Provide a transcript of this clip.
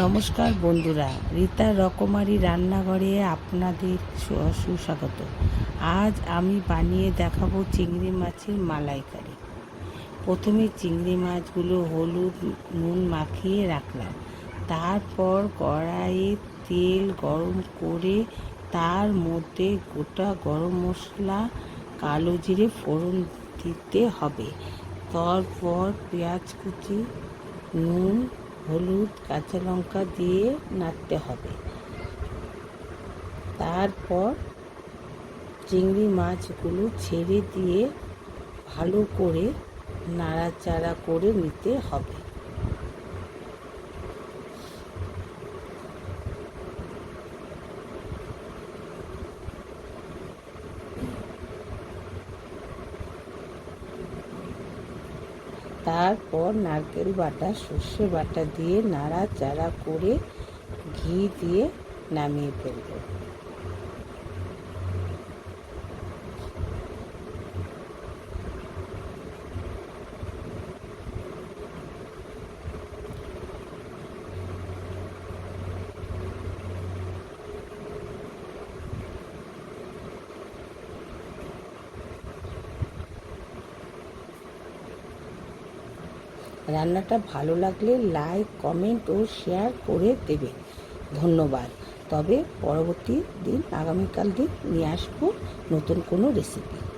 নমস্কার বন্ধুরা, রীতা রকমারি রান্নাঘরে আপনাদের সুস্বাগত। আজ আমি বানিয়ে দেখাবো চিংড়ি মাছের মালাইকারি। প্রথমে চিংড়ি মাছগুলো হলুদ নুন মাখিয়ে রাখলাম। তারপর কড়াইয়ে তেল গরম করে তার মধ্যে গোটা গরম মশলা, কালো জিরে ফোড়ন দিতে হবে। তারপর পেঁয়াজ কুচি, নুন হলুদ, কাঁচা লঙ্কা দিয়ে নাড়তে হবে। তারপর চিংড়ি মাছগুলো ছেড়ে দিয়ে ভালো করে নাড়াচাড়া করে নিতে হবে। তারপর নারকেল বাটা সর্ষে বাটা দিয়ে নাড়াচাড়া করে ঘি দিয়ে নামিয়ে ফেলব। রান্নাটা ভালো লাগলে লাইক কমেন্ট ও শেয়ার করে দেবে। ধন্যবাদ। তবে পরবর্তী দিন আগামীকাল দিন নিয়ে আসব নতুন কোনো রেসিপি